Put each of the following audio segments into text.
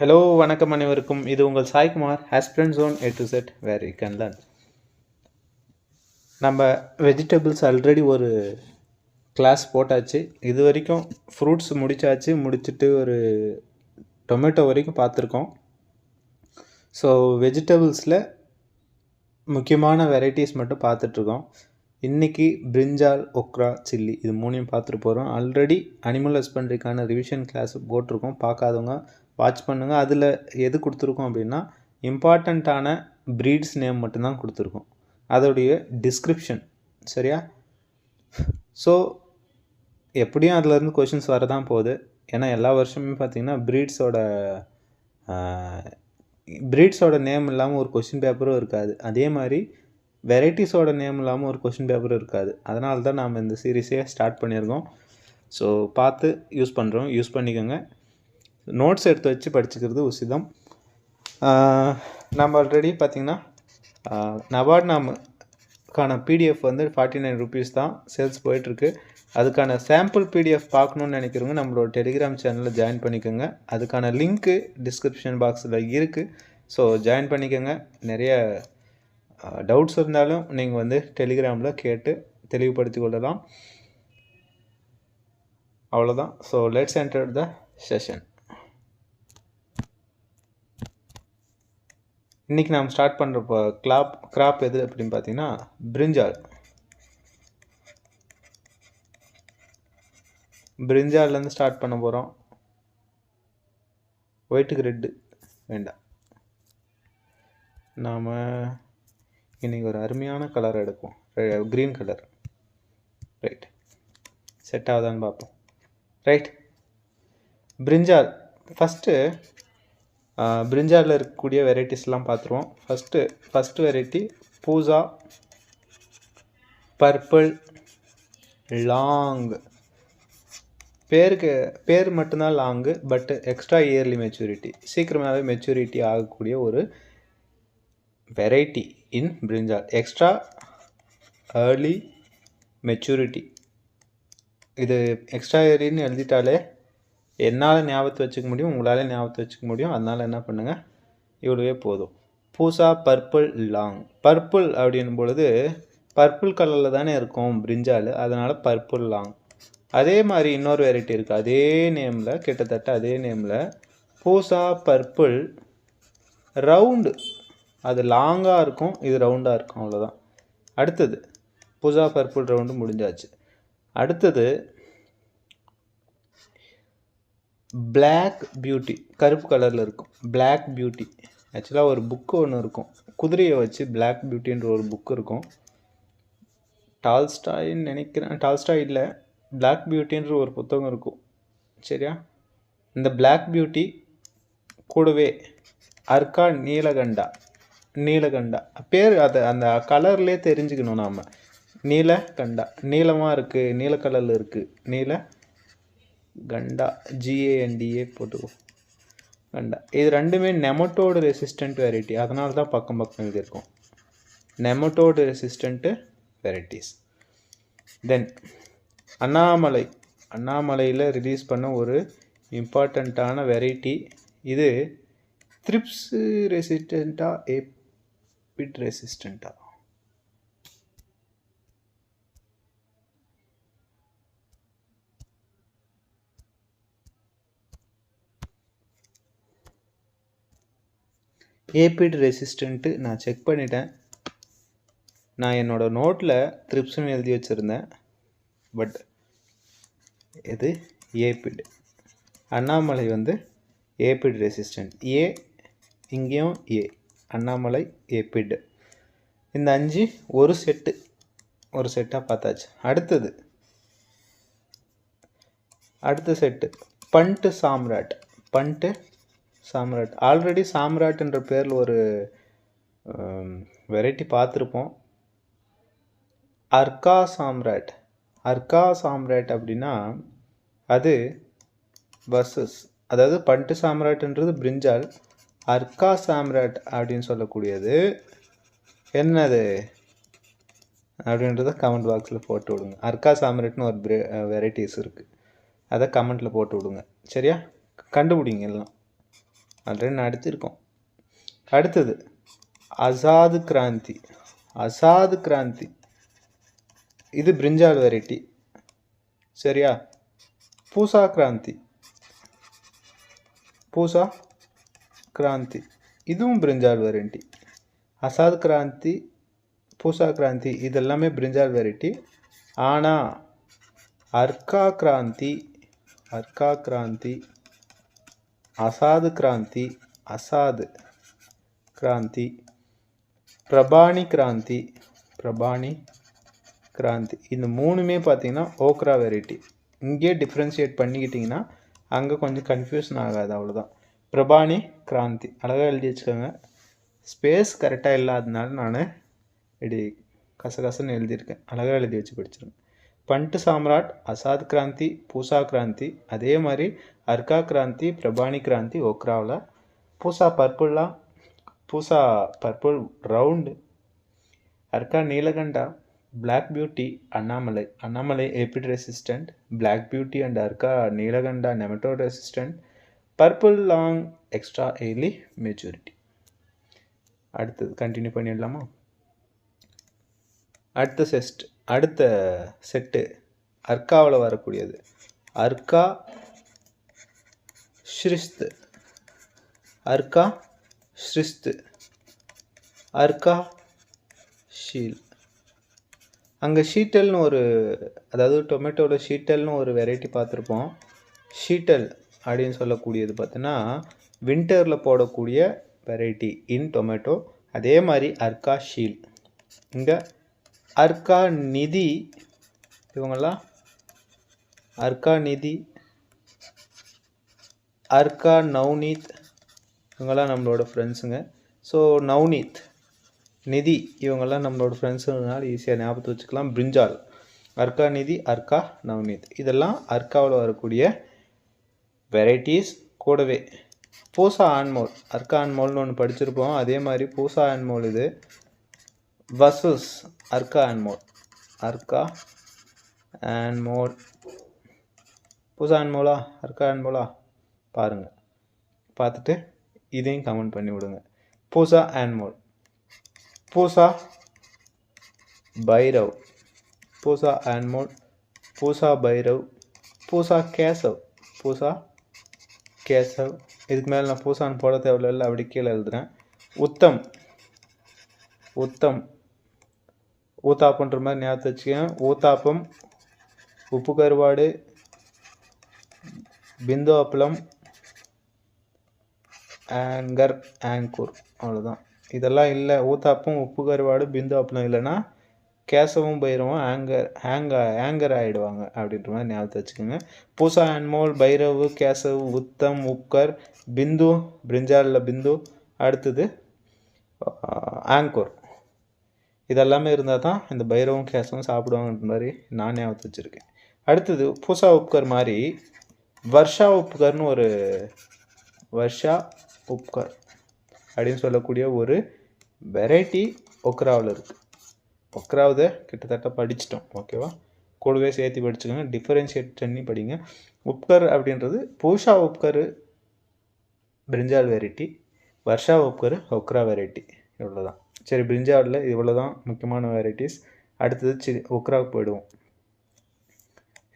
Hello வணக்கம் அனைவருக்கும். இது உங்கள் Saikumar aspirants zone A to Z where you can learn நம்ம வெஜிடபிள்ஸ் ஆல்ரெடி ஒரு கிளாஸ் போட்டாச்சு. இது வரைக்கும் ஃப்ரூட்ஸ் முடித்தாச்சு முடிச்சுட்டு ஒரு டொமேட்டோ வரைக்கும் பார்த்துருக்கோம். ஸோ வெஜிடபிள்ஸில் முக்கியமான வெரைட்டிஸ் மட்டும் பார்த்துட்ருக்கோம். இன்றைக்கி பிரிஞ்சால் ஒக்ரா சில்லி இது மூணையும் பார்த்துட்டு போகிறோம் ஆல்ரெடி அனிமல் ஹஸ்பண்ட்ரிக்கான ரிவிஷன் கிளாஸ் போட்டிருக்கோம். பார்க்காதவங்க வாட்ச் பண்ணுங்கள் அதில் எது கொடுத்துருக்கோம் அப்படின்னா இம்பார்ட்டண்ட்டான ப்ரீட்ஸ் நேம் மட்டும்தான் கொடுத்துருக்கோம். அதோடைய டிஸ்கிரிப்ஷன் சரியா? ஸோ எப்படியும் அதுலேருந்து கொஷின்ஸ் வரதான் போகுது. ஏன்னா எல்லா வருஷமுமே பார்த்தீங்கன்னா ப்ரீட்ஸோட ப்ரீட்ஸோட நேம் இல்லாமல் ஒரு கொஷின் பேப்பரும் இருக்காது. அதே மாதிரி வெரைட்டிஸோட நேம் இல்லாமல் ஒரு கொஷின் பேப்பரும் இருக்காது. அதனால தான் நாம் இந்த சீரீஸே ஸ்டார்ட் பண்ணியிருக்கோம். ஸோ பார்த்து யூஸ் பண்ணுறோம் யூஸ் பண்ணிக்கோங்க. நோட்ஸ் எடுத்து வச்சு படிச்சுக்கிறது உசிதம். நம்ம ஆல்ரெடி பார்த்திங்கன்னா நபார்ட் நாமுக்கான பிடிஎஃப் வந்து ஃபார்ட்டி நைன் ருபீஸ் தான் சேல்ஸ் போயிட்டுருக்கு. அதுக்கான சாம்பிள் பிடிஎஃப் பார்க்கணுன்னு நினைக்கிறவங்க நம்மளோட டெலிகிராம் சேனலில் ஜாயின் பண்ணிக்கோங்க. அதுக்கான லிங்க்கு டிஸ்கிரிப்ஷன் பாக்ஸில் இருக்குது ஸோ ஜாயின் பண்ணிக்கோங்க. நிறைய டவுட்ஸ் இருந்தாலும் நீங்கள் வந்து டெலிகிராமில் கேட்டு தெளிவுபடுத்தி கொள்ளலாம். அவ்வளோதான் so let's enter the session இன்றைக்கி நாம் ஸ்டார்ட் பண்ணுறப்போ கிளாப் கிராப் எது அப்படின்னு பார்த்தீங்கன்னா பிரிஞ்சால் பிரிஞ்சால்லேருந்து ஸ்டார்ட் பண்ண போகிறோம் ஒயிட்டுக்கு ரெட்டு வேண்டாம். நாம் இன்றைக்கி ஒரு அருமையான கலர் எடுப்போம். க்ரீன் கலர் ரைட் செட் ஆகுதான்னு பார்ப்போம். ரைட் பிரிஞ்சால் ஃபஸ்ட்டு பிரிஞ்சாலில் இருக்கக்கூடிய வெரைட்டிஸ்லாம் பார்த்துருவோம் first first variety Pusa purple long பேருக்கு பேர் மட்டும்தான் long but extra early maturity சீக்கிரமாகவே மெச்சூரிட்டி ஆகக்கூடிய ஒரு variety in brinjal extra early maturity இது எக்ஸ்ட்ரா இயர்லின்னு எழுதிட்டாலே என்னால் ஞாபகத்தை வச்சுக்க முடியும் உங்களால் ஞாபகத்தை வச்சுக்க முடியும். அதனால் என்ன பண்ணுங்கள் இவ்வளவே போதும். பூசா பர்பிள் லாங் பர்பிள் அப்படின்னும் பொழுது பர்பிள் கலரில் தானே இருக்கும் பிரிஞ்சால் அதனால் பர்பிள் லாங் அதே மாதிரி இன்னொரு வெரைட்டி இருக்குது அதே நேமில் கிட்டத்தட்ட அதே நேமில் பூசா பர்பிள் ரவுண்டு அது லாங்காக இருக்கும் இது ரவுண்டாக இருக்கும் அவ்வளோதான் அடுத்தது பூசா பர்பிள் ரவுண்டு முடிஞ்சாச்சு. அடுத்தது பிளாக் பியூட்டி கருப்பு கலரில் இருக்கும். பிளாக் பியூட்டி ஆக்சுவலாக ஒரு புக்கு ஒன்று இருக்கும். குதிரையை வச்சு பிளாக் பியூட்டின்ற ஒரு புக்கு இருக்கும். டால்ஸ்டாயின்னு நினைக்கிறேன். டால்ஸ்டாய் இல்லை. பிளாக் பியூட்டின்ற ஒரு புத்தகம் இருக்கும். சரியா? இந்த பிளாக் பியூட்டி கூடவே அர்க்கா நீலகண்டா நீலகண்டா பேர் அதை அந்த கலர்லேயே தெரிஞ்சுக்கணும் நாம். நீலகண்டா நீளமாக இருக்குது நீல கலரில் இருக்குது நீல கண்டா ஜிஏஎன்டிஏ போட்டுக்கோ. கண்டா. இது ரெண்டுமே நெமட்டோடு ரெசிஸ்டன்ட் வெரைட்டி அதனால தான் பக்கம் பக்கம் எழுதியிருக்கோம். Nematode resistant varieties then Annamalai. அண்ணாமலையில் release பண்ண ஒரு இம்பார்ட்டண்ட்டான வெரைட்டி இது த்ரிப்ஸ் ரெசிஸ்டண்ட்டா ஏபிட் ரெசிஸ்டண்ட்டா ஏபிட் ரெசிஸ்டண்ட்டு நான் செக் பண்ணிட்டேன். நான் என்னோடய நோட்டில் த்ரிப்ஸ்னு எழுதி வச்சுருந்தேன். பட் இது ஏபிட் அண்ணாமலை வந்து ஏபிட் ரெசிஸ்டன்ட் ஏ இங்கேயும் ஏ அண்ணாமலை ஏபிட் இந்த அஞ்சு ஒரு செட்டு ஒரு செட்டாக பார்த்தாச்சு. அடுத்தது அடுத்த செட்டு பண்ட்டு சாம்ராட். பண்ட்டு சாம்ராட். ஆல்ரெடி சாம்ராட்ன்ற பேரில் ஒரு வெரைட்டி பார்த்துருப்போம். அர்கா சாம்ராட். அர்கா சாம்ராட் அப்படின்னா அது பஸ்ஸஸ் அதாவது பண்டு சாம்ராட்ன்றது பிரிஞ்சால் அர்கா சாம்ராட் அப்படின்னு சொல்லக்கூடியது. என்னது? அப்படின்றத கமெண்ட் பாக்ஸில் போட்டு விடுங்க. அர்க்கா சாம்ராட்னு ஒரு வெரைட்டிஸ் இருக்குது அதை கமெண்ட்டில் போட்டு விடுங்க. சரியா? கண்டுபிடிங்க எல்லாம். ஆல்ரெடி நடத்திருக்கோம் அடுத்தது அசாது கிராந்தி. அசாது கிராந்தி. இது பிரிஞ்சால் வெரைட்டி. சரியா? பூசா கிராந்தி. பூசா கிராந்தி. இதுவும் பிரிஞ்சால் வெரைட்டி. அசாத் கிராந்தி பூசா கிராந்தி இதெல்லாமே பிரிஞ்சால் வெரைட்டி. ஆனால் அர்க்கா கிராந்தி அர்க்கா கிராந்தி அசாது கிராந்தி அசாது கிராந்தி பிரபாணி கிராந்தி பிரபாணி கிராந்தி. இந்த மூணுமே பார்த்தீங்கன்னா ஓக்ரா வெரைட்டி இங்கே டிஃப்ரென்ஷியேட் பண்ணிக்கிட்டிங்கன்னா அங்கே கொஞ்சம் கன்ஃபியூஷன் ஆகாது அவ்வளோதான் பிரபாணி கிராந்தி. அழகாக எழுதி வச்சுக்கோங்க. ஸ்பேஸ் கரெக்டாக இல்லாததுனால நான் இப்படி கசகசன்னு எழுதியிருக்கேன். அழகாக எழுதி வச்சு படிச்சிருங்க. பண்ட்டு சாம்ராட் அசாத் கிராந்தி பூசா கிராந்தி அதே மாதிரி அர்கா கிராந்தி பிரபாணி கிராந்தி ஓக்ராவில் Pusa பர்பிள்லாம் Pusa purple round Arka Neelakanta black beauty Annamalai Annamalai aphid resistant black beauty and Arka Neelakanta nematode resistant purple long extra early maturity அடுத்தது கண்டினியூ பண்ணிடலாமா? அடுத்த செஸ்ட். அடுத்த செட்டு அர்க்காவில் வரக்கூடியது. அர்க்கா ஸ்ரிஸ்து அர்க்கா ஸ்ரிஸ்து அர்க்கா ஷீல். அங்கே ஷீட்டல்னு ஒரு அதாவது டொமேட்டோவில் ஷீட்டல்னு ஒரு வெரைட்டி பார்த்துருப்போம். ஷீட்டல் அப்படின்னு சொல்லக்கூடியது பார்த்தீங்கன்னா வின்டரில் போடக்கூடிய வெரைட்டி இன் டொமேட்டோ அதே மாதிரி அர்க்கா ஷீல். இங்கே அர்கா நிதி இவங்கெல்லாம் அர்கா நிதி அர்கா நவ்னீத் இவங்கெல்லாம் நம்மளோட ஃப்ரெண்ட்ஸுங்க ஸோ நவ்னீத் நிதி இவங்கெல்லாம் நம்மளோட ஃப்ரெண்ட்ஸுனால ஈஸியாக ஞாபகத்தை வச்சுக்கலாம். பிரிஞ்சால் அர்கா நிதி அர்க்கா நவ்னீத் இதெல்லாம் அர்காவில் வரக்கூடிய வெரைட்டிஸ் கூடவே. பூசா ஆன்மோல் அர்கா ஆன்மோல்னு ஒன்று படிச்சிருப்போம். அதே மாதிரி பூசா ஆன்மோல் இது. வசூஸ் Arca and அர்க்கா ஆன்மோல் பூசா மோலா அர்க்கா ஆன்மோலா பாருங்கள் பார்த்துட்டு இதையும் கமெண்ட் பண்ணி விடுங்க. பூசா ஆன்மோல் பூசா பைரவ் பூசா ஆன்மோல் பூசா பைரவ் பூசா கேசவ் பூசா கேசவ் இதுக்கு மேலே நான் பூசான்னு போட தேவையில்ல அப்படி கீழே எழுதுகிறேன் உத்தம். உத்தம். ஊத்தாப்பன்ற மாதிரி ஞாபகத்தை வச்சுக்கேன் ஊத்தாப்பம் உப்பு கருவாடு பிந்து அப்பளம் ஆங்கர் ஆங்கூர். அவ்வளோதான் இதெல்லாம் இல்லை. ஊத்தாப்பம் உப்பு கருவாடு பிந்து அப்பளம் இல்லைன்னா கேசவும் பைரவும் ஆங்கர் ஹேங்க ஆங்கர் ஆகிடுவாங்க அப்படின்ற மாதிரி ஞாபகத்தை வச்சுக்கோங்க. பூசா அன்மோல் பைரவு கேசவ் உத்தம் உப்கர் பிந்து பிரிஞ்சாலில் பிந்து அடுத்தது ஆங்கூர். இதெல்லாமே இருந்தால் தான் இந்த பைரவும் கேசவும் சாப்பிடுவாங்கன்ற மாதிரி நான் ஞாபகத்து வச்சுருக்கேன். அடுத்தது பூசா உப்கர் மாதிரி வர்ஷா உப்கர்னு ஒரு வர்ஷா உப்கர் அப்படின்னு சொல்லக்கூடிய ஒரு வெரைட்டி ஒக்ராவில் இருக்குது ஒக்ராவதை கிட்டத்தட்ட படிச்சிட்டோம் ஓகேவா கூடவே சேர்த்து படிச்சுக்கோங்க டிஃபரன்ஷியேட் பண்ணி படிங்க. உப்கர் அப்படின்றது Pusa Upkar brinjal variety Varsha Upkar okra variety இவ்வளோ தான் சரி பிரிஞ்சாவில் இவ்வளோ தான் முக்கியமான வெரைட்டிஸ் அடுத்தது சி ஒக்ராவுக்கு போயிடுவோம்.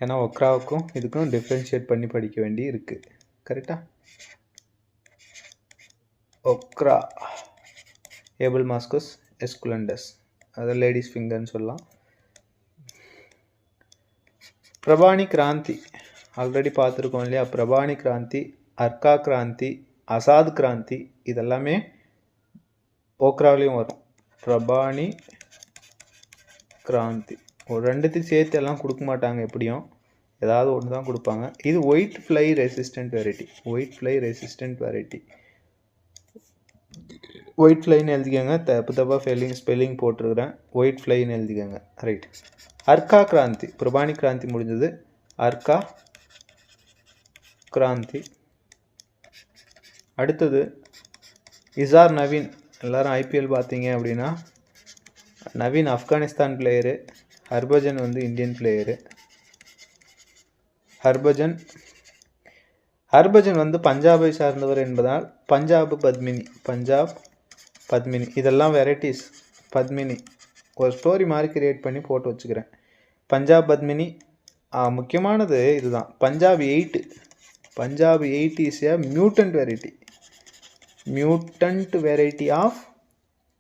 ஏன்னா ஒக்ராவுக்கும் இதுக்கும் டிஃப்ரென்ஷியேட் பண்ணி படிக்க வேண்டி இருக்குது கரெக்டாக ஒக்ரா ஏபிள் மாஸ்கஸ் எஸ்குலண்டஸ் அதை லேடிஸ் ஃபிங்கர்னு சொல்லலாம். பிரபாணி கிராந்தி. ஆல்ரெடி பார்த்துருக்கோம் இல்லையா? பிரபாணி கிராந்தி அர்க்கா கிராந்தி அசாத் கிராந்தி இதெல்லாமே ஓக்ராவிலையும் வரும். பிரபாணி கிராந்தி. ஒரு ரெண்டுத்தையும் சேர்த்து எல்லாம் கொடுக்க மாட்டாங்க எப்படியும். ஏதாவது ஒன்று தான் கொடுப்பாங்க. இது white fly resistant variety white fly resistant variety white ஃப்ளைன்னு எழுதிக்கோங்க. தப்பு தப்பாக ஃபெல்லிங் ஸ்பெல்லிங் போட்டிருக்கிறேன். ஒயிட் ஃப்ளைன்னு எழுதிக்கோங்க. ரைட் அர்க்கா கிராந்தி. பிரபாணி கிராந்தி முடிஞ்சது. அர்க்கா கிராந்தி. அடுத்தது இசார் நவீன். எல்லாரும் ஐபிஎல் பார்த்தீங்க அப்படின்னா நவீன் ஆப்கானிஸ்தான் பிளேயரு ஹர்பஜன் வந்து இந்தியன் பிளேயரு ஹர்பஜன் ஹர்பஜன் வந்து பஞ்சாபை சார்ந்தவர் என்பதால் பஞ்சாப் பத்மினி பஞ்சாப் பத்மினி இதெல்லாம் வெரைட்டிஸ் பத்மினி. ஒரு ஸ்டோரி மாதிரி கிரியேட் பண்ணி போட்டு வச்சுக்கிறேன். பஞ்சாப் பத்மினி முக்கியமானது இதுதான். Punjab eight Punjab eight is a mutant variety mutant variety of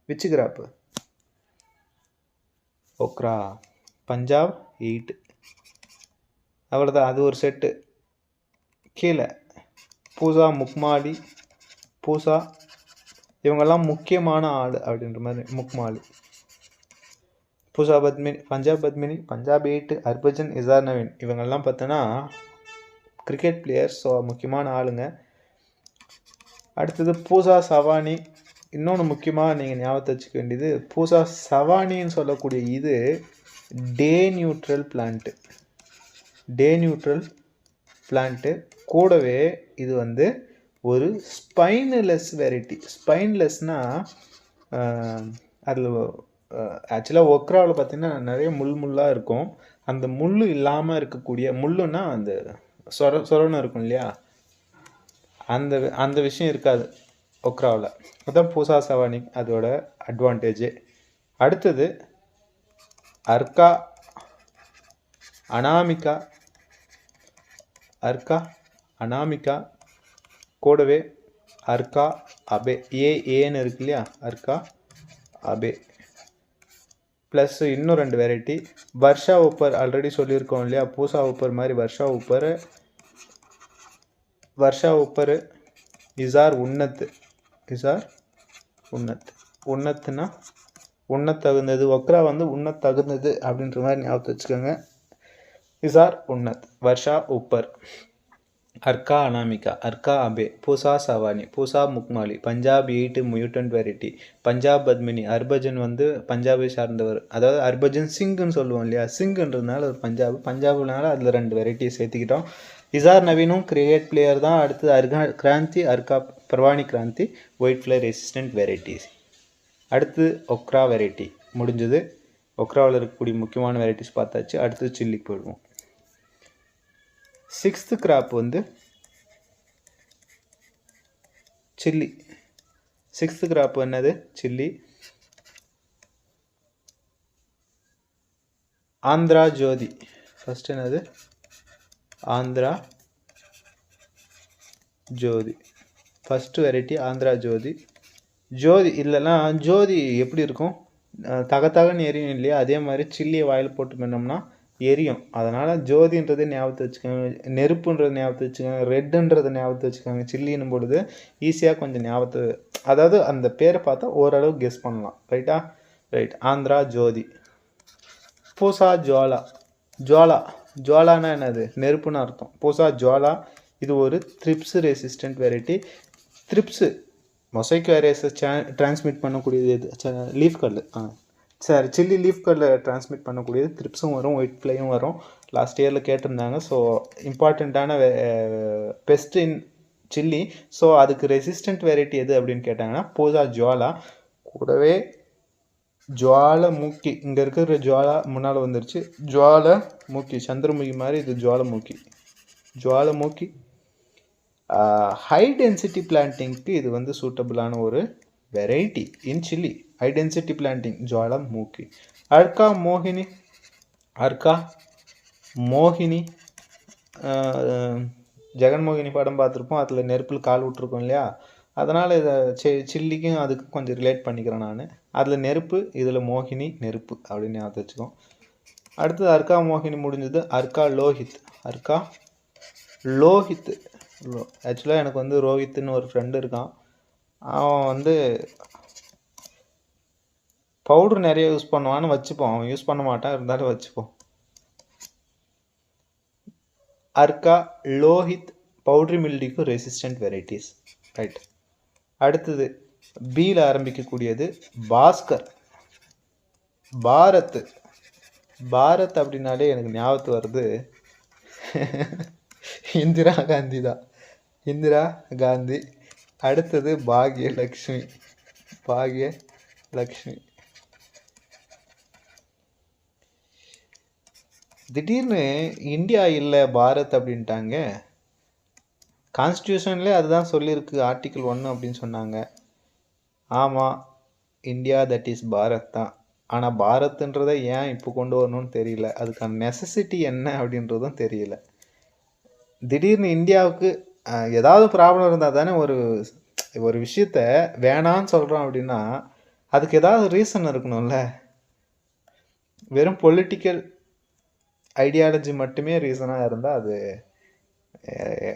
which crop okra Punjab eight அவ்வளோதான் அது ஒரு செட்டு கீழே பூசா முக்மாலி பூசா. இவங்கெல்லாம் முக்கியமான ஆள் அப்படின்ற மாதிரி முக்மாலி. பூசா பத்மினி பஞ்சாப் பத்மினி பஞ்சாப் எயிட்டு ஹர்பஜன் இசார் நவீன். இவங்கெல்லாம் பார்த்தோன்னா கிரிக்கெட் பிளேயர்ஸ் ஸோ முக்கியமான ஆளுங்க. அடுத்தது பூசா சவானி. இன்னொன்று முக்கியமாக நீங்கள் ஞாபகத்தை வச்சுக்க வேண்டியது பூசா சவானின்னு சொல்லக்கூடிய இது day neutral plant. Day neutral plant. கூடவே இது வந்து ஒரு ஸ்பைன்லெஸ் வெரைட்டி. ஸ்பைன்லெஸ்னால் அதில் ஆக்சுவலாக ஒக்ராவில் பார்த்திங்கன்னா நிறைய முள் முள்ளாக இருக்கும். அந்த முள் இல்லாமல் இருக்கக்கூடிய முள்ளுன்னா அந்த சொர சொரணம் இருக்கும் இல்லையா? அந்த அந்த விஷயம் இருக்காது ஒக்ராவில். அதுதான் பூசா சவானி அதோட அட்வான்டேஜு அடுத்தது அர்க்கா அனாமிகா அர்க்கா அனாமிகா கூடவே அர்க்கா அபே ஏ ஏன்னு இருக்கு இல்லையா? அர்க்கா அபே. ப்ளஸ் இன்னும் ரெண்டு வெரைட்டி வர்ஷா உப்பர் ஆல்ரெடி சொல்லியிருக்கோம் இல்லையா? பூசா உப்பர் மாதிரி வர்ஷா உப்பர் வர்ஷா உப்பர் இசார் உன்னத்து. இசார் உன்னத் உன்னத்துனா உண்ணத் தகுந்தது. ஒக்ரா வந்து உண்ணத் தகுந்தது அப்படின்ற மாதிரி ஞாபகத்தை வச்சுக்கோங்க. Hisar Unnat. Varsha Uphar. Arka Anamika. Arka Abhay. Pusa Sawani. Pusa Makhmali. Punjab eight mutant variety. Punjab Padmini. Harbhajan வந்து பஞ்சாபை சார்ந்தவர். அதாவது ஹர்பஜன் சிங்குன்னு சொல்லுவோம் இல்லையா? சிங்குன்றதுனால ஒரு பஞ்சாப். பஞ்சாப்னால அதில் ரெண்டு வெரைட்டியை சேர்த்துக்கிட்டோம். இசார் நவீனும் கிரிக்கெட் பிளேயர் தான் அடுத்தது Arka Kranti Arka Parbhani Kranti white fly resistant varieties அடுத்து ஒக்ரா வெரைட்டி முடிஞ்சது ஒக்ராவில் இருக்கக்கூடிய முக்கியமான வெரைட்டிஸ் பார்த்தாச்சு அடுத்து சில்லிக்கு போயிடுவோம் சிக்ஸ்த்து கிராப் வந்து சில்லி சிக்ஸ்த்து கிராப் என்னது சில்லி ஆந்திரா ஜோதி ஃபஸ்ட் என்னது? ஆந்திரா ஜோதி ஃபஸ்ட்டு வெரைட்டி ஆந்திரா ஜோதி ஜோதி இல்லைன்னா ஜோதி எப்படி இருக்கும்? தகத்தகன்னு எரியும் இல்லையா? அதே மாதிரி சில்லியை வாயில் போட்டு பண்ணோம்னா எரியும். அதனால் ஜோதின்றதை ஞாபகத்தை வச்சுக்கோங்க. நெருப்புன்றதை ஞாபகத்தை வச்சுக்கோங்க. ரெட்டுன்றதை ஞாபகத்தை வச்சுக்கோங்க. சில்லின்னும் பொழுது ஈஸியாக கொஞ்சம் ஞாபகத்தை அதாவது அந்த பேரை பார்த்தா ஓரளவு கெஸ் பண்ணலாம். ரைட்டா ரைட் ஆந்திரா ஜோதி பூசா ஜுவாலா. ஜுவாலா. ஜுவாலானா என்னது? நெருப்புன்னு அர்த்தம். போசா ஜுவாலா இது ஒரு thrips resistant variety thrips mosaic வைரஸை டிரான்ஸ்மிட் பண்ணக்கூடியது எது? Leaf curl ah. Sir chilli leaf கல்லில் டிரான்ஸ்மிட் பண்ணக்கூடியது. த்ரிப்ஸும் வரும் ஒயிட் ஃப்ளையும் வரும். லாஸ்ட் இயரில் கேட்டிருந்தாங்க. ஸோ இம்பார்ட்டண்ட்டான பெஸ்ட் இன் சில்லி ஸோ அதுக்கு ரெசிஸ்டன்ட் வெரைட்டி எது அப்படின்னு கேட்டாங்கன்னா போசா ஜுவாலா. கூடவே ஜுவாலமுக்கி இங்கே இருக்கிற ஜுவாலா முன்னால் வந்துருச்சு. ஜுவாலமுக்கி சந்திரமுகி மாதிரி இது ஜுவாலமுக்கி ஜுவாலமுக்கி ஹை டென்சிட்டி பிளான்டிங்க்கு இது வந்து சூட்டபிளான ஒரு variety in chilli high density planting ஜுவாலமுக்கி Arka மோகினி அர்க்கா மோகினி. ஜெகன்மோகினி படம் பார்த்துருப்போம். அதில் நெருப்பில் கால் விட்ருக்கோம் இல்லையா? அதனால் இதை சி சில்லிக்கும் அதுக்கு கொஞ்சம் ரிலேட் பண்ணிக்கிறேன் நான். அதில் நெருப்பு இதில் மோகினி நெருப்பு அப்படின்னு ஞாபகம் வச்சுக்கோம் அடுத்தது அர்க்கா மோகினி முடிஞ்சது அர்க்கா லோஹித். அர்க்கா லோஹித். ஆக்சுவலாக எனக்கு வந்து ரோஹித்னு ஒரு ஃப்ரெண்டு இருக்கான். அவன் வந்து பவுடர் நிறைய யூஸ் பண்ணுவான்னு வச்சுப்போம். அவன் யூஸ் பண்ண மாட்டான். இருந்தாலும் வச்சுப்போம் அர்க்கா லோஹித் பவுட்ரி மில்டிக்கும் ரெசிஸ்டன்ட் வெரைட்டிஸ் ரைட் அடுத்தது பியில் ஆரம்பிக்கக்கூடியது பாஸ்கர். பாரத். பாரத் அப்படின்னாலே எனக்கு ஞாபகத்து வருது இந்திரா காந்தி தான். இந்திரா காந்தி. அடுத்தது பாக்ய லக்ஷ்மி லக்ஷ்மி திடீர்னு இந்தியா இல்லை பாரத் அப்படின்ட்டாங்க. கான்ஸ்டியூஷன்லேயே அதுதான் சொல்லியிருக்கு ஆர்டிக்கிள் ஒன்று அப்படின்னு சொன்னாங்க. ஆமாம் இந்தியா தட் இஸ் பாரத் தான். ஆனால் பாரத்ன்றதை ஏன் இப்போ கொண்டு வரணும்னு தெரியல. அதுக்கான நெசசிட்டி என்ன அப்படின்றதும் தெரியல. திடீர்னு இந்தியாவுக்கு ஏதாவது ப்ராப்ளம் இருந்தால் தானே ஒரு ஒரு விஷயத்த வேணான்னு சொல்கிறோம் அப்படின்னா அதுக்கு ஏதாவது ரீசன் இருக்கணும்ல. வெறும் பொலிட்டிக்கல் ஐடியாலஜி மட்டுமே ரீசனாக இருந்தால் அது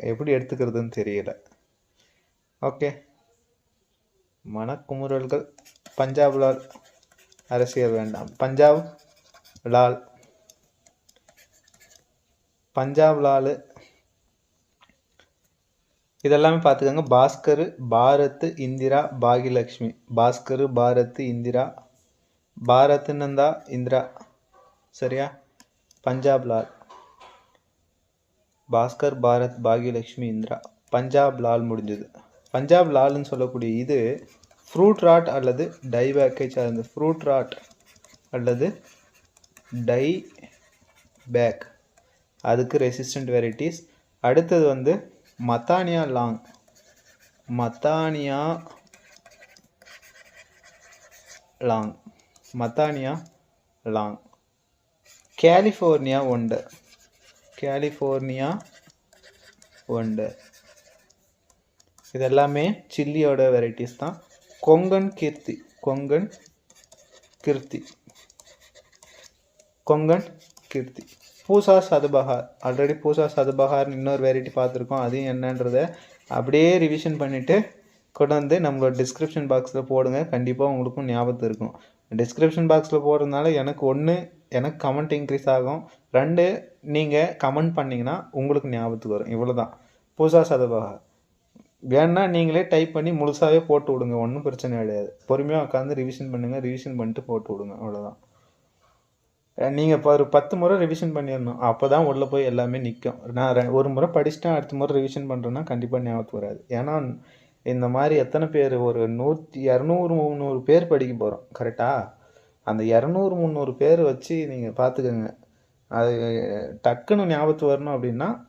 எப்படி எடுத்துக்கிறதுன்னு தெரியல. ஓகே மனக்குமுறல்கள் பஞ்சாப் லால் அரசியல் வேண்டாம். பஞ்சாப் லால் பஞ்சாப் லால் இதெல்லாமே பார்த்துக்கோங்க. பாஸ்கர் பாரத் இந்திரா பாகியலக்ஷ்மி பாஸ்கர் பாரத் இந்திரா. பாரத்னு இருந்தா இந்திரா. சரியா? பஞ்சாப் லால் பாஸ்கர் பாரத் பாகியலக்ஷ்மி இந்திரா பஞ்சாப் லால் முடிஞ்சது. பஞ்சாப் லால்னு சொல்லக்கூடிய இது ஃப்ரூட் ராட் அல்லது டை பேக்கை அந்த ஃப்ரூட் ராட் அல்லது டை பேக் அதுக்கு ரெசிஸ்டன்ட் வெரைட்டிஸ் அடுத்தது வந்து Mathania long Mathania long Mathania long California wonder California wonder இது எல்லாமே சில்லியோட வெரைட்டிஸ் தான். கொங்கன் கீர்த்தி கொங்கன் கீர்த்தி. கொங்கன் கீர்த்தி. பூசா சதுபகார் ஆல்ரெடி பூசா சதுபகார் இன்னொரு வெரைட்டி பார்த்துருக்கோம். அதையும் என்னன்றதை அப்படியே ரிவிஷன் பண்ணிவிட்டு கொண்டு வந்து நம்மளோட டிஸ்கிரிப்ஷன் பாக்ஸில் போடுங்க. கண்டிப்பாக உங்களுக்கும் ஞாபகத்து இருக்கும். டிஸ்கிரிப்ஷன் பாக்ஸில் போடுறதுனால எனக்கு ஒன்று எனக்கு கமெண்ட் இன்க்ரீஸ் ஆகும். ரெண்டு நீங்கள் கமெண்ட் பண்ணிங்கன்னா உங்களுக்கு ஞாபகத்துக்கு வரும். இவ்வளோ தான் பூசா சதுபகார் வேணா நீங்களே டைப் பண்ணி முழுசாகவே போட்டு விடுங்க. ஒன்றும் பிரச்சனை கிடையாது. பொறுமையாக உட்காந்து ரிவிஷன் பண்ணுங்கள் ரிவிஷன் பண்ணிட்டு போட்டு விடுங்க. அவ்வளோதான் நீங்கள் இப்போ ஒரு பத்து முறை ரிவிஷன் பண்ணிடணும். அப்போ தான் உள்ளே போய் எல்லாமே நிற்கும் நான் ஒரு முறை படிச்சுட்டேன். அடுத்த முறை ரிவிஷன் பண்ணுறேன்னா கண்டிப்பாக ஞாபகத்துக்கு வராது. ஏன்னா இந்த மாதிரி எத்தனை பேர் ஒரு நூற்றி இரநூறு முந்நூறு பேர் படிக்க போகிறோம் கரெக்டாக அந்த இரநூறு முந்நூறு பேர் வச்சு நீங்கள் பார்த்துக்கோங்க அது டக்குன்னு ஞாபகத்துக்கு வரணும் அப்படின்னா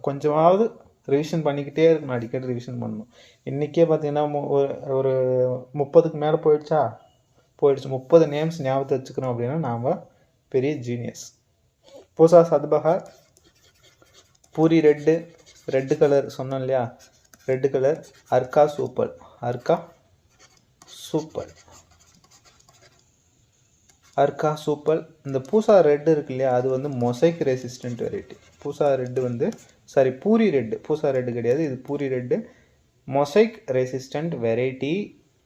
கொஞ்சமாவது ரிவிஷன் பண்ணிக்கிட்டே இருக்கணும். அடிக்கடி ரிவிஷன் பண்ணணும். இன்றைக்கே பார்த்தீங்கன்னா மு- ஒரு ஒரு முப்பதுக்கு மேலே போயிடுச்சா? போயிடுச்சு. முப்பது நேம்ஸ் ஞாபகத்தை வச்சுக்கிறோம் அப்படின்னா நாம் பெரிய genius Pusa Sadabahar Puri red red colour சொன்னோம் இல்லையா? Red colour Arka super. Arka super. Arka super இந்த பூசா ரெட் இருக்கு இல்லையா அது வந்து mosaic resistant variety. Pusa red வந்து sorry Puri red. Pusa red கிடையாது இது Puri red. Mosaic resistant variety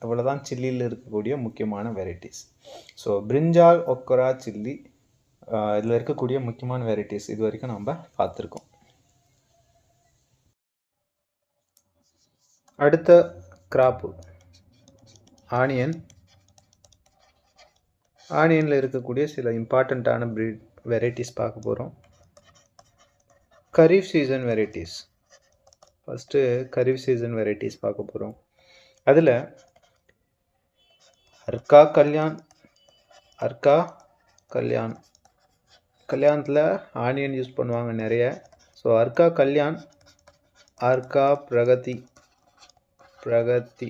அவ்வளோதான் சில்லியில் இருக்கக்கூடிய முக்கியமான varieties. So brinjal okra chilli இதில் இருக்கக்கூடிய முக்கியமான வெரைட்டிஸ் இது வரைக்கும் நம்ம பார்த்துருக்கோம். அடுத்த கிராப்பு ஆனியன். ஆனியனில் இருக்கக்கூடிய சில இம்பார்ட்டண்ட்டான ப்ரீட் வெரைட்டிஸ் பார்க்க போகிறோம் kharif season varieties first kharif season varieties பார்க்க போகிறோம் அதில் அர்க்கா கல்யாண் அர்க்கா கல்யாண். கல்யாணத்தில் ஆனியன் யூஸ் பண்ணுவாங்க நிறைய. ஸோ அர்க்கா கல்யாண் அர்க்கா பிரகதி பிரகதி.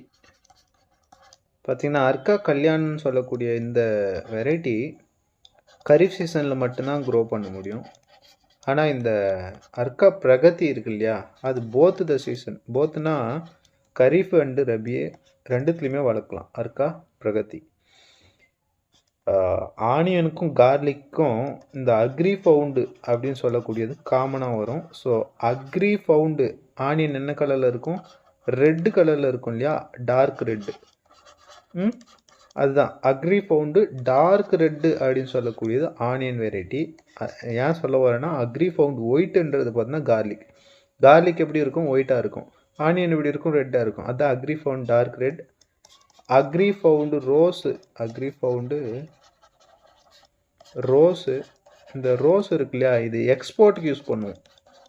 பார்த்திங்கன்னா அர்க்கா கல்யாணம்னு சொல்லக்கூடிய இந்த வெரைட்டி கரீஃப் சீசனில் மட்டும்தான் க்ரோ பண்ண முடியும். ஆனால் இந்த அர்க்கா பிரகதி இருக்கு இல்லையா அது போத்து த சீசன் போத்துனா கரீஃப் அண்டு ரபியே ரெண்டுத்துலேயுமே வளர்க்கலாம். அர்க்கா பிரகதி. ஆனியனுக்கும் கார்லிக்கும் இந்த அக்ரி ஃபவுண்டு அப்படின்னு சொல்லக்கூடியது காமனாக வரும். ஸோ அக்ரி ஃபவுண்டு ஆனியன் என்ன கலரில் இருக்கும்? ரெட்டு கலரில் இருக்கும் இல்லையா டார்க் ரெட்டு அதுதான். அக்ரி ஃபவுண்டு டார்க் ரெட்டு அப்படின்னு சொல்லக்கூடியது ஆனியன் வெரைட்டி ஏன் சொல்ல வரேன்னா அக்ரி ஃபவுண்ட் ஒயிட்டுன்றது பார்த்தீங்கன்னா கார்லிக் கார்லிக் எப்படி இருக்கும்? ஒயிட்டாக இருக்கும். ஆனியன் எப்படி இருக்கும்? ரெட்டாக இருக்கும். அதுதான் Agrifound dark red Agrifound rose Agrifound rose இந்த ரோஸ் இருக்கு இல்லையா? இது எக்ஸ்போர்ட்டுக்கு யூஸ் பண்ணுவோம்.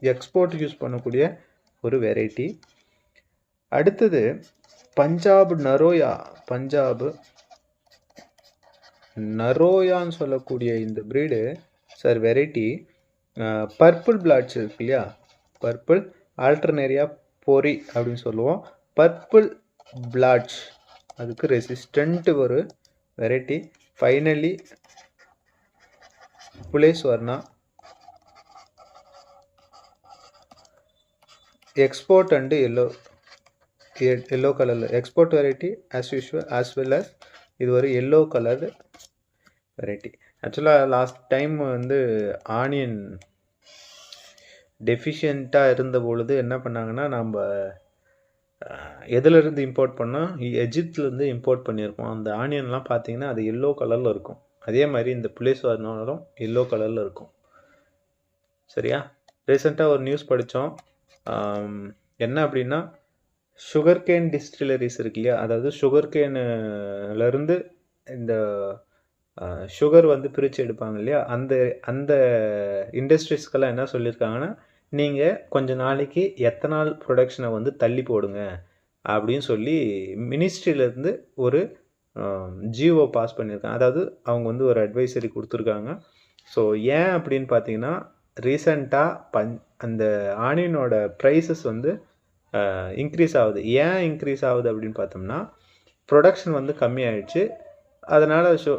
எக்ஸ்போர்ட்டுக்கு யூஸ் பண்ணக்கூடிய ஒரு வெரைட்டி அடுத்தது பஞ்சாப் நரோயா பஞ்சாபு நரோயான்னு சொல்லக்கூடிய இந்த breed sir variety purple blotch இருக்கு இல்லையா? பர்பிள் ஆல்டர்னேரியா பொரி அப்படின்னு சொல்லுவோம். பர்பிள் பிளாட்ஸ் அதுக்கு ரெசிஸ்டண்ட் ஒரு variety finally Phule Suvarna. Export and yellow yellow கலரில் export variety as usual as well as இது ஒரு எல்லோ கலர் வெரைட்டி ஆக்சுவலாக லாஸ்ட் டைம் வந்து ஆனியன் டெஃபிஷியண்ட்டாக இருந்த பொழுது என்ன பண்ணாங்கன்னா நம்ம எதுலேருந்து இம்போர்ட் பண்ணோம்? எஜிப்துலேருந்து இம்போர்ட் பண்ணியிருக்கோம் அந்த ஆனியன்லாம் பார்த்தீங்கன்னா அது எல்லோ கலரில் இருக்கும். அதே மாதிரி இந்த புலேஸ் வரணும் எல்லோ கலரில் இருக்கும். சரியா? ரீசெண்டாக ஒரு நியூஸ் படித்தோம் என்ன அப்படின்னா சுகர் கேன் டிஸ்டிலரிஸ் இருக்கு இல்லையா? அதாவது சுகர் கேனுலேருந்து இந்த சுகர் வந்து பிரித்து எடுப்பாங்க இல்லையா? அந்த அந்த இண்டஸ்ட்ரீஸ்க்கெல்லாம் என்ன சொல்லியிருக்காங்கன்னா நீங்கள் கொஞ்ச நாளைக்கு எத்தனால் ப்ரொடக்ஷனை வந்து தள்ளி போடுங்க அப்படின்னு சொல்லி மினிஸ்ட்ரியிலேருந்து ஒரு ஜிஓ பாஸ் பண்ணியிருக்காங்க. அதாவது அவங்க வந்து ஒரு அட்வைசரி கொடுத்துருக்காங்க. ஸோ ஏன் அப்படின்னு பார்த்தீங்கன்னா ரீசண்டாக பஞ் அந்த ஆனியனோட ப்ரைஸஸ் வந்து இன்க்ரீஸ் ஆகுது. ஏன் இன்க்ரீஸ் ஆகுது அப்படின்னு பார்த்தோம்னா ப்ரொடக்ஷன் வந்து கம்மியாயிடுச்சு. அதனால் ஷோ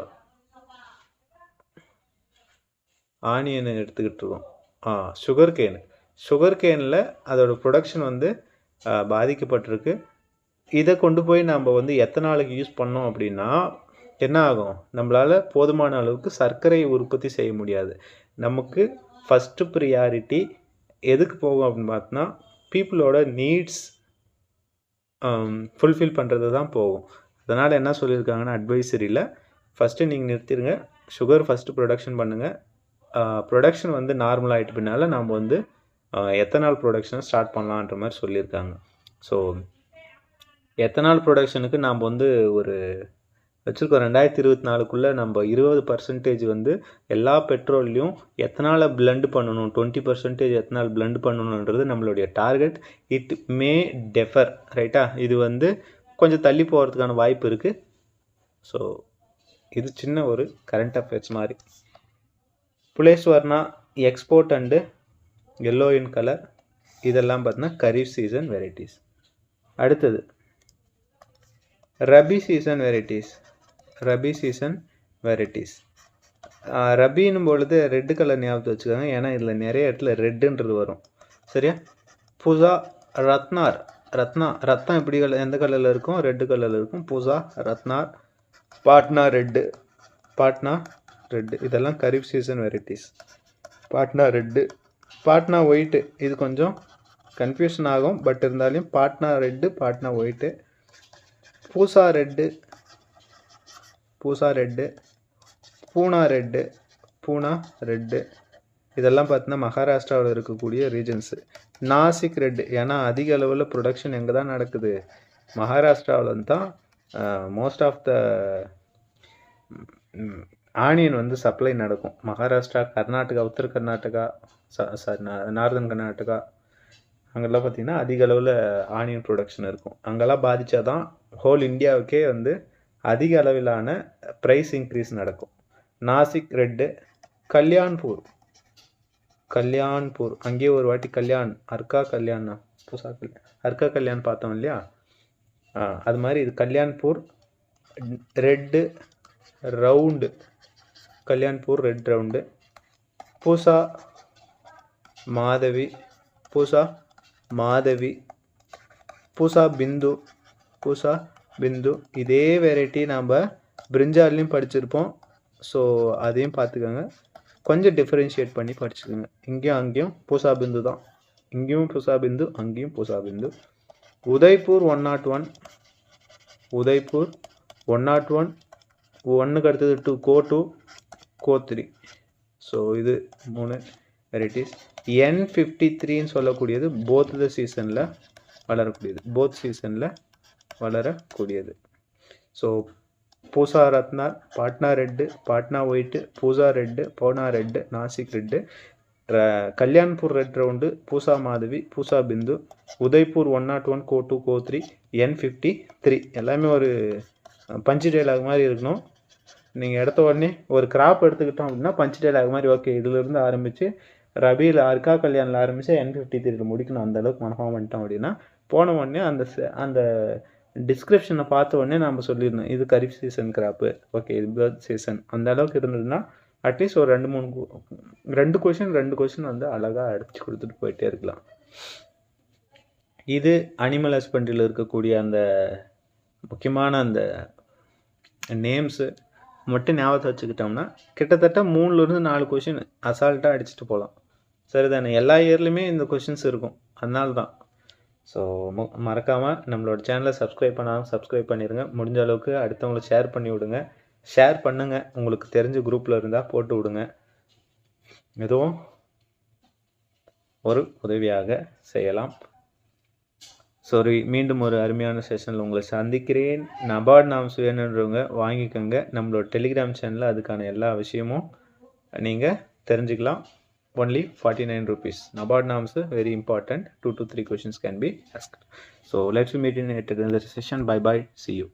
ஆனியன் எடுத்துக்கிட்டு இருக்கோம். ஆ சுகர் கேனு சுகர் கேனில் அதோட ப்ரொடக்ஷன் வந்து பாதிக்கப்பட்டிருக்கு. இதை கொண்டு போய் நம்ம வந்து எத்தனை நாளைக்கு யூஸ் பண்ணோம் அப்படின்னா என்ன ஆகும்? நம்மளால் போதுமான அளவுக்கு சர்க்கரை உற்பத்தி செய்ய முடியாது. நமக்கு ஃபஸ்ட்டு ப்ரியாரிட்டி எதுக்கு போகும் அப்படின்னு பார்த்தோன்னா பீப்புளோட நீட்ஸ் ஃபுல்ஃபில் um, பண்ணுறது தான் போகும். அதனால் என்ன சொல்லியிருக்காங்கன்னா அட்வைசரியில் ஃபஸ்ட்டு நீங்கள் நிறுத்திடுங்க சுகர் ஃபஸ்ட்டு ப்ரொடக்ஷன் பண்ணுங்கள் ப்ரொடக்ஷன் வந்து நார்மல் ஆகிட்டு பின்னால் நம்ம வந்து எத்தனால் ப்ரொடக்ஷனை ஸ்டார்ட் பண்ணலான்ற மாதிரி சொல்லியிருக்காங்க. ஸோ எத்தனால் ப்ரொடக்ஷனுக்கு நாம் வந்து ஒரு வச்சுருக்கோம். ரெண்டாயிரத்தி இருபத்தி நாலுக்குள்ளே நம்ம இருபது பர்சன்டேஜ் வந்து எல்லா பெட்ரோல்லையும் எத்தனால் பிளண்ட் பண்ணணும்? டுவெண்ட்டி பர்சன்டேஜ் எத்தனால் பிளண்ட் பண்ணணுன்றது நம்மளுடைய டார்கெட் இட் மே டெஃபர் ரைட்டா இது வந்து கொஞ்சம் தள்ளி போகிறதுக்கான வாய்ப்பு இருக்குது ஸோ இது சின்ன ஒரு கரண்ட் அஃபேர்ஸ் மாதிரி. Phule Suvarna export and yellow in colour இதெல்லாம் பார்த்தீங்கன்னா கரீஃப் சீசன் வெரைட்டிஸ் அடுத்தது rabi season varieties rabi season varieties ரபின்னும் பொழுது ரெட்டு கலர் ஞாபகத்தை வச்சுக்கோங்க. ஏன்னா இதில் நிறைய இடத்துல ரெட்டுன்றது வரும். சரியா? புசா ரத்னார். ரத்னா ரத்தம் எப்படி கலர் எந்த கலரில் இருக்கும்? ரெட்டு கலரில் இருக்கும். புசா ரத்னார் பாட்னா ரெட்டு பாட்னா ரெட்டு இதெல்லாம் kharif season varieties Patna red Patna white இது கொஞ்சம் கன்ஃபியூஷன் ஆகும். பட் இருந்தாலும் Patna red Patna white Pusa red Pusa red Poona red Poona red. இதெல்லாம் பார்த்தீங்கன்னா மகாராஷ்டிராவில் இருக்கக்கூடிய ரீஜன்ஸு நாசிக் ரெட்டு ஏன்னா அதிக அளவில் ப்ரொடக்ஷன் எங்கே தான் நடக்குது? மகாராஷ்டிராவில் தான் மோஸ்ட் ஆஃப் த ஆனியன் வந்து சப்ளை நடக்கும். மகாராஷ்டிரா கர்நாடகா உத்தர கர்நாடகா சாரி நார்தன் கர்நாடகா அங்கெல்லாம் பார்த்திங்கன்னா அதிக அளவில் ஆனியன் ப்ரொடக்ஷன் இருக்கும். அங்கெல்லாம் பாதித்தா தான் ஹோல் இந்தியாவுக்கே வந்து அதிக அளவிலான ப்ரைஸ் இன்க்ரீஸ் நடக்கும். நாசிக் ரெட்டு கல்யாண்பூர். கல்யாண்பூர். அங்கேயே ஒரு வாட்டி கல்யாண் அர்க்கா கல்யாணா புதுசாக கல்யாண் அர்க்கா கல்யாண் பார்த்தோம் இல்லையா? அது மாதிரி இது Kalyanpur red round. Kalyanpur red round. Pusa Madhavi. Pusa Madhavi. Pusa Bindu. Pusa Bindu. இதே வெரைட்டி நாம் பிரிஞ்சாலையும் படிச்சிருப்போம். ஸோ அதையும் பார்த்துக்கோங்க. கொஞ்சம் டிஃப்ரென்ஷியேட் பண்ணி படிச்சுக்கோங்க. இங்கேயும் அங்கேயும் பூசா பிந்து தான். இங்கேயும் பூசா பிந்து அங்கேயும் Pusa Bindu. Udaipur one naught one Udaipur one naught one ஒன்றுக்கு அடுத்தது two CO two CO three so இது மூணு வெரைட்டிஸ் என் ஃபிஃப்டி த்ரீன்னு சொல்லக்கூடியது போத் த சீசனில் வளரக்கூடியது. போத் சீசனில் வளரக்கூடியது. So Pusa Ratnar Patna red Patna white Pusa red Poona red Nasik red Kalyanpur red round Pusa Madhavi Pusa Bindu Udaipur one naught one CO two CO three N fifty three எல்லாமே ஒரு பஞ்சு dialogue மாதிரி இருக்கணும். நீங்கள் எடுத்த உடனே ஒரு graph எடுத்துக்கிட்டோம் அப்படின்னா பஞ்சு டைலாக் மாதிரி ஓகே இதிலிருந்து ஆரம்பித்து ரபியில் அர்கா கல்யாணில் ஆரம்பித்து என் ஃபிஃப்டி த்ரீல முடிக்கணும். அந்தளவுக்கு மனப்பாக பண்ணிட்டோம் அப்படின்னா போன உடனே அந்த அந்த டிஸ்கிரிப்ஷனை பார்த்த உடனே நம்ம சொல்லிடணும். இது கரிஃப் சீசன் கிராப்பு ஓகே இது பேர்த் சீசன் அந்த அளவுக்கு இருந்ததுன்னா அட்லீஸ்ட் ஒரு ரெண்டு மூணு ரெண்டு கொஷின் ரெண்டு கொஷின் வந்து அழகாக அடிச்சு கொடுத்துட்டு போயிட்டே இருக்கலாம். இது அனிமல் ஹஸ்பண்ட்ரியில் இருக்கக்கூடிய அந்த முக்கியமான அந்த நேம்ஸு மட்டும் ஞாபகத்தை வச்சுக்கிட்டோம்னா கிட்டத்தட்ட மூணுலேருந்து நாலு கொஷின் அசால்ட்டாக அடிச்சுட்டு போகலாம் சரிதானே? எல்லா இயர்லேயுமே இந்த கொஷின்ஸ் இருக்கும். அதனால தான் ஸோ மறக்காமல் நம்மளோட சேனலை சப்ஸ்கிரைப் பண்ணாமல் சப்ஸ்கிரைப் பண்ணிடுங்க முடிஞ்ச அளவுக்கு அடுத்தவங்களுக்கு ஷேர் பண்ணி விடுங்க. ஷேர் பண்ணுங்கள் உங்களுக்கு தெரிஞ்ச குரூப்பில் இருந்தால் போட்டு விடுங்க. எதுவும் ஒரு உதவியாக செய்யலாம். சாரி மீண்டும் ஒரு அருமையான செஷனில் உங்களை சந்திக்கிறேன். நபார்ட் நாம் வேணுன்றவங்க வாங்கிக்கோங்க. நம்மளோட டெலிகிராம் சேனலில் அதுக்கான எல்லா விஷயமும் நீங்கள் தெரிஞ்சுக்கலாம். only 49 rupees. About norms are very important. Two to three questions can be asked. So let's meet in a another session. Bye bye see you.